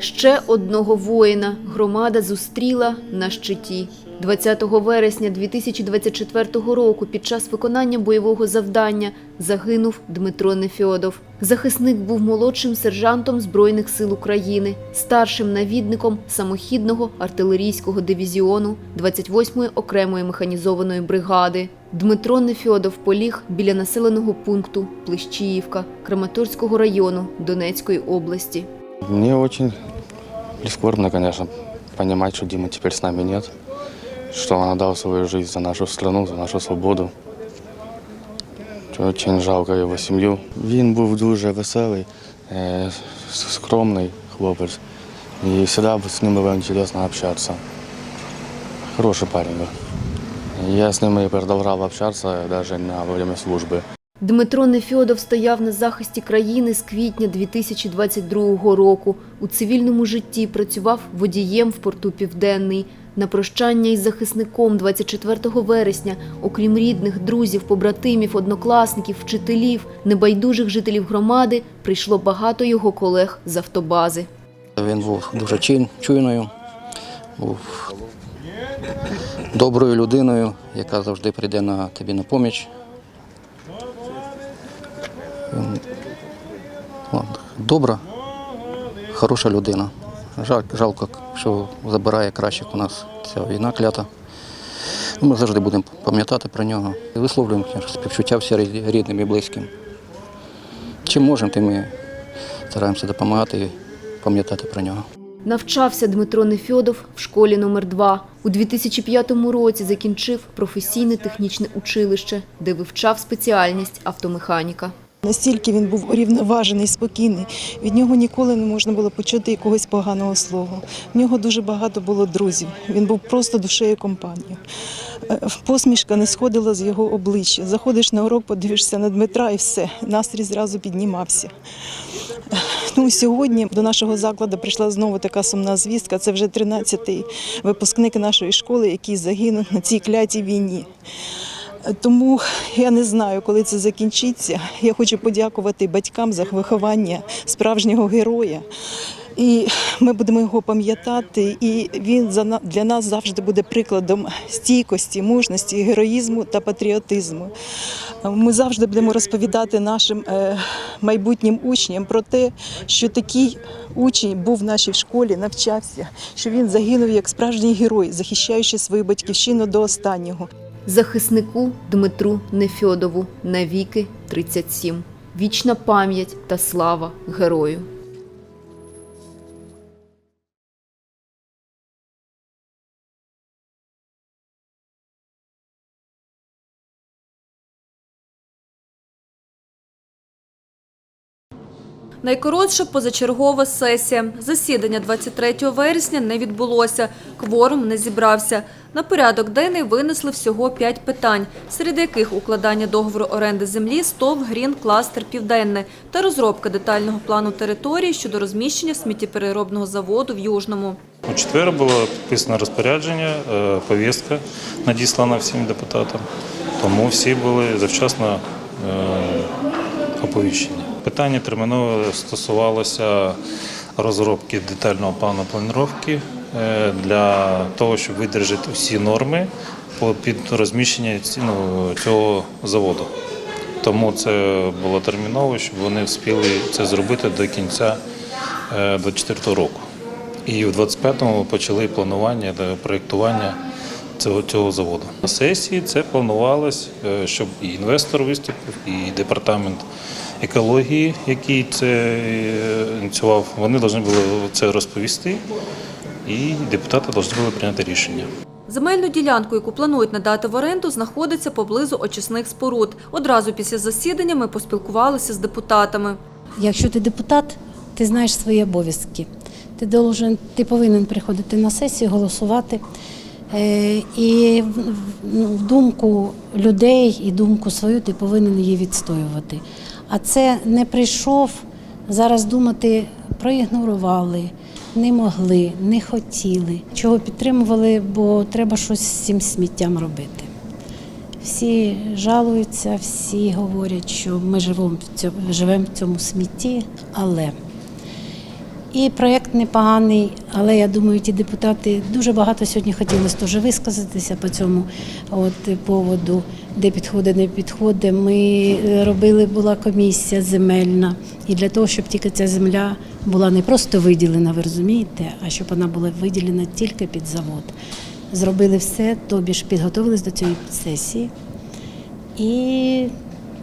Ще одного воїна громада зустріла на щиті. 20 вересня 2024 року під час виконання бойового завдання загинув Дмитро Нефьодов. Захисник був молодшим сержантом Збройних сил України, старшим навідником самохідного артилерійського дивізіону 28-ї окремої механізованої бригади. Дмитро Нефьодов поліг біля населеного пункту Плещіївка Краматорського району Донецької області. Мне очень прискорбно, конечно, понимать, что Димы теперь с нами нет, что он отдал свою жизнь за нашу страну, за нашу свободу. Що Очень жалко його сім'ю. Він був дуже веселий, е, с- скромний хлопець. І завжди з ним було цікаво общатися. Хороший парень був. Я з ним і продовжував общатися навіть на время служби. Дмитро Нефьодов стояв на захисті країни з квітня 2022 року. У цивільному житті працював водієм в порту Південний. На прощання із захисником 24 вересня, окрім рідних, друзів, побратимів, однокласників, вчителів, небайдужих жителів громади, прийшло багато його колег з автобази. Він був дуже чин- чуйною, був доброю людиною, яка завжди прийде на тобі на поміч. Добра, хороша людина. Жаль, жалко, що забирає кращих у нас ця війна клята. Ну, Ми завжди будемо пам'ятати про нього. І висловлюємо співчуття всім рідним і близьким. Чим можемо, тим ми стараємося допомагати і пам'ятати про нього. Навчався Дмитро Нефьодов в школі номер 2 У 2005 році закінчив професійне технічне училище, де вивчав спеціальність автомеханіка. Настільки він був урівноважений, спокійний. Від нього ніколи не можна було почути якогось поганого слова. В нього дуже багато було друзів. Він був просто душею компанії. Е, Посмішка не сходила з його обличчя. Заходиш на урок, подивишся на Дмитра і все. Настрій зразу піднімався. Ну, сьогодні до нашого закладу прийшла знову така сумна звістка. Це вже 13-й випускник нашої школи, який загинув на цій клятій війні. Тому я не знаю, коли це закінчиться. Я хочу подякувати батькам за виховання справжнього героя. І ми будемо його пам'ятати, і він для нас завжди буде прикладом стійкості, мужності, героїзму та патріотизму. Ми завжди будемо розповідати нашим е, майбутнім учням про те, що такий учень був в нашій школі, навчався, що він загинув як справжній герой, захищаючи свою батьківщину до останнього. Захиснику Дмитру Нефьодову навіки 37. Вічна пам'ять та слава герою. Найкоротша позачергова сесія. Засідання 23 вересня не відбулося. Кворум не зібрався. На порядок денний винесли всього п'ять питань, серед яких укладання договору оренди землі СТОВ Грін Кластер Південне та розробка детального плану території щодо розміщення сміттєпереробного заводу в Южному. У четвер було підписано розпорядження, е, повістка надіслана всім депутатам, тому всі були завчасно е, оповіщені. Питання терміново стосувалося розробки детального плану планування е, для того, щоб видержати всі норми під розміщення ці- ну, цього заводу. Тому це було терміново, щоб вони встигли це зробити до кінця 2024 року. І в 25-му почали планування та проєктування цього, цього заводу. На сесії це планувалось, е, щоб і інвестор виступив, і департамент екології, який це е, ініціював, вони повинні були це розповісти, і депутати повинні були прийняти рішення. Земельну ділянку, яку планують надати в оренду, знаходиться поблизу очисних споруд. Одразу після засідання ми поспілкувалися з депутатами. Якщо ти депутат, ти знаєш свої обов'язки. Ти должен, ти повинен приходити на сесію, голосувати. Е, І ну, в думку людей і думку свою ти повинен її відстоювати. А це не прийшов зараз думати, проігнорували, не могли, не хотіли. Чого підтримували, бо треба щось з цим сміттям робити. Всі жалуються, всі говорять, що ми живемо в цьому, живемо в цьому смітті, але І проєкт непоганий, але я думаю, ті депутати дуже багато сьогодні хотілося теж висказатися по цьому от, поводу, де підходи, не підходить. Ми е, робили, була комісія земельна, і для того, щоб тільки ця земля була не просто виділена, ви розумієте, а щоб вона була виділена тільки під завод. Зробили все, тобі ж підготовились до цієї сесії і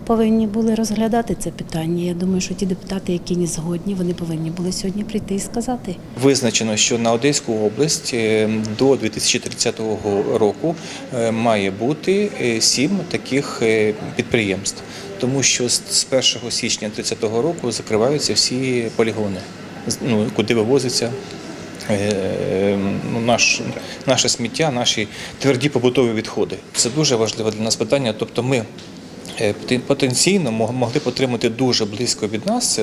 повинні були розглядати це питання. Я думаю, що ті депутати, які не згодні, вони повинні були сьогодні прийти і сказати. Визначено, що на Одеську область е, до 2030 року е, має бути е, сім таких підприємств, тому що з з 1 січня 2030 року закриваються всі полігони, ну, куди вивозиться. ну, Наш, наше сміття, наші тверді побутові відходи. Це дуже важливе для нас питання. Тобто ми потенційно могли б отримати дуже близько від нас,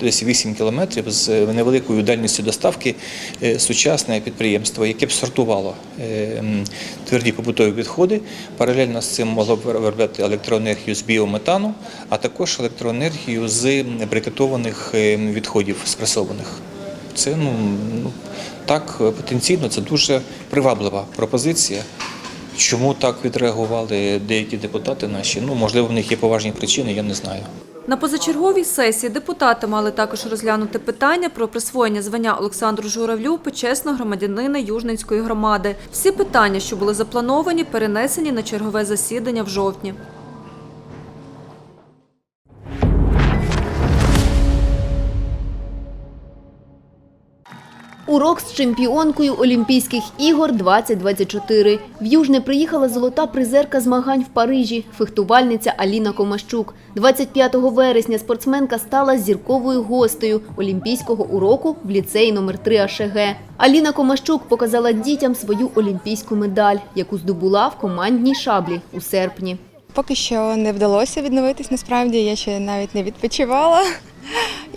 десь 8 кілометрів з невеликою дальністю доставки е, сучасне підприємство, яке б сортувало е, тверді побутові відходи. Паралельно з цим могло б виробляти електроенергію з біометану, а також електроенергію з брикетованих е, відходів спресованих. Це ну, ну так е, потенційно це дуже приваблива пропозиція. Чому так відреагували деякі депутати наші? Ну можливо, в них є поважні причини, я не знаю. На позачерговій сесії депутати мали також розглянути питання про присвоєння звання Олександру Журавлю почесного громадянина Южненської громади. Всі питання, що були заплановані, перенесені на чергове засідання в жовтні. Урок з чемпіонкою Олімпійських ігор 2024. В Южне приїхала золота призерка змагань в Парижі, фехтувальниця Аліна Комащук. 25 вересня спортсменка стала зірковою гостею Олімпійського уроку в ліцеї номер 3 АШГ. Аліна Комащук показала дітям свою олімпійську медаль, яку здобула в командній шаблі у серпні. Поки що не вдалося відновитись. Насправді я ще навіть не відпочивала.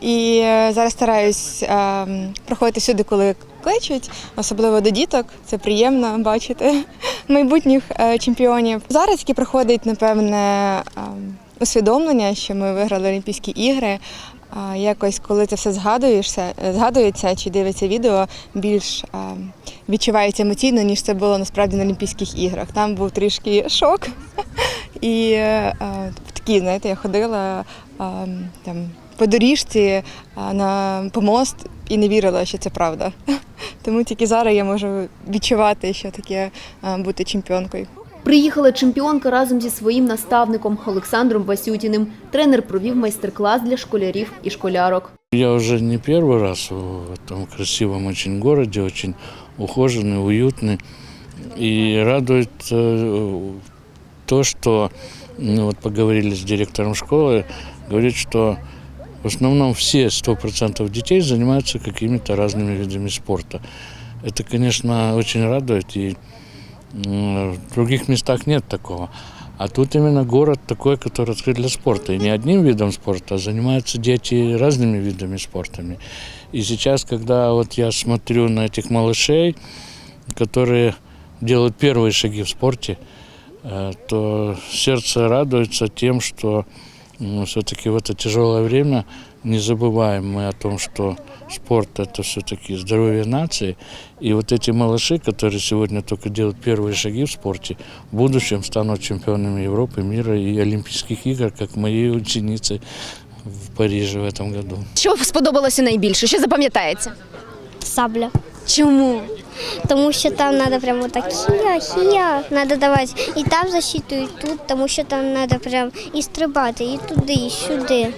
І е, зараз стараюсь е, приходити сюди, коли кличуть, особливо до діток. Це приємно бачити майбутніх е, чемпіонів. Зараз тільки проходить напевне, е, усвідомлення, що ми виграли Олімпійські ігри. А Якось, коли це все згадуєшся, е, згадується чи дивиться відео, більш відчувається емоційно, ніж це було насправді на Олімпійських іграх. Там був трішки шок. І е, е, такі, знаєте, я ходила там по доріжці на помост і не вірила, що це правда. Тому тільки зараз я можу відчувати, що таке бути чемпіонкою. Приїхала чемпіонка разом зі своїм наставником Олександром Васютіним. Тренер провів майстер-клас для школярів і школярок. Я уже не первый раз в этом красивом очень городе, очень ухоженный, уютный. И радует э, то, что ну, вот поговорили с директором школы, говорит, что в основном все 100% детей занимаются какими-то разными видами спорта. Это, конечно, очень радует, и м, в других местах нет такого. А тут именно город такой, который открыт для спорта. И не одним видом спорта, а занимаются дети разными видами спорта. И сейчас, когда вот я смотрю на этих малышей, которые делают первые шаги в спорте, э, то сердце радуется тем, что все-таки в это тяжелое время не забываем мы о том, что спорт – это все-таки здоровье нации. И вот эти малыши, которые сегодня только делают первые шаги в спорте, в будущем станут чемпионами Европы, мира и Олимпийских игр, как мои ученицы в Париже в этом году. Що сподобалося найбільше? Що запам'ятається? Сабля. Чому? Тому що там треба прямо так хія, хія, треба давати і там защиту, і тут, тому що там треба прям і стрибати, і туди, і сюди.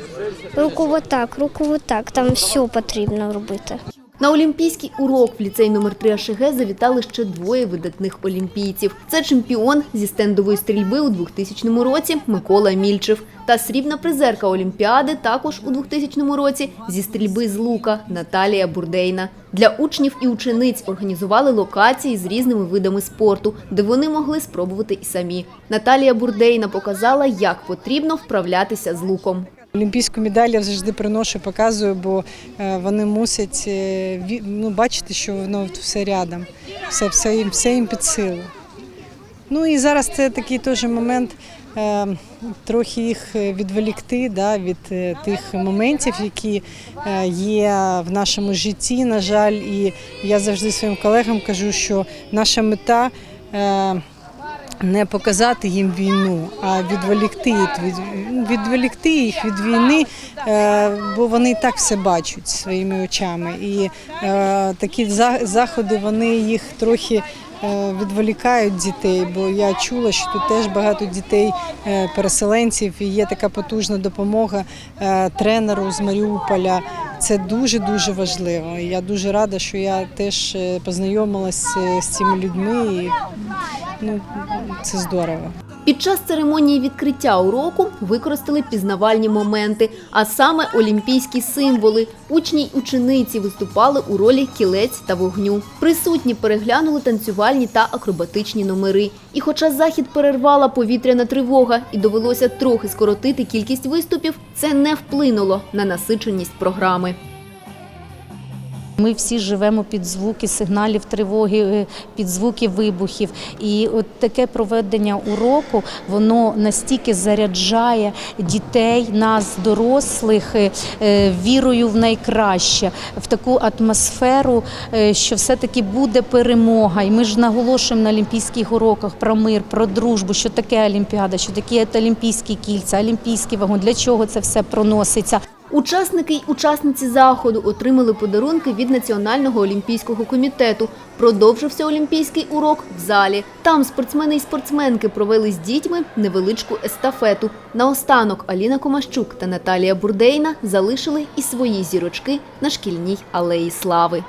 Руку отак, руку отак, там все потрібно робити. На олімпійський урок в ліцей номер 3 АШГ завітали ще двоє видатних олімпійців. Це чемпіон зі стендової стрільби у 2000 році Микола Мільчев та срібна призерка Олімпіади також у 2000 році зі стрільби з лука Наталія Бурдейна. Для учнів і учениць організували локації з різними видами спорту, де вони могли спробувати і самі. Наталія Бурдейна показала, як потрібно вправлятися з луком. Олімпійську медаль я завжди приношу, показую, бо е, вони мусять е, ну, бачити, що воно все рядом, все, все, їм, все їм під силу. Ну і зараз це такий теж момент, е, трохи їх відволікти да, від тих моментів, які є в нашому житті. На жаль, і я завжди своїм колегам кажу, що наша мета. Не показати їм війну, а відволікти, їх від, відволікти їх від війни, е, бо вони і так все бачать своїми очами. І е, такі заходи вони їх трохи е, відволікають дітей, бо я чула, що тут теж багато дітей е, переселенців і є така потужна допомога тренеру з Маріуполя. Це дуже дуже важливо. Я дуже рада, що я теж познайомилася з цими людьми. І, ну, це здорово. Під час церемонії відкриття уроку використали пізнавальні моменти, а саме олімпійські символи. Учні й учениці виступали у ролі кілець та вогню. Присутні переглянули танцювальні та акробатичні номери. І хоча захід перервала повітряна тривога і довелося трохи скоротити кількість виступів, це не вплинуло на насиченість програми. Ми всі живемо під звуки сигналів тривоги, е, під звуки вибухів. І от таке проведення уроку воно настільки заряджає дітей, нас, дорослих, е, е, вірою в найкраще, в таку атмосферу, що все-таки буде перемога. І ми ж наголошуємо на олімпійських уроках про мир, про дружбу, що таке Олімпіада, що таке олімпійські кільця, олімпійський вагон, для чого це все проноситься. Учасники й учасниці заходу отримали подарунки від Національного олімпійського комітету. Продовжився олімпійський урок в залі. Там спортсмени і спортсменки провели з дітьми невеличку естафету. Наостанок Аліна Комащук та Наталія Бурдейна залишили і свої зірочки на шкільній алеї слави.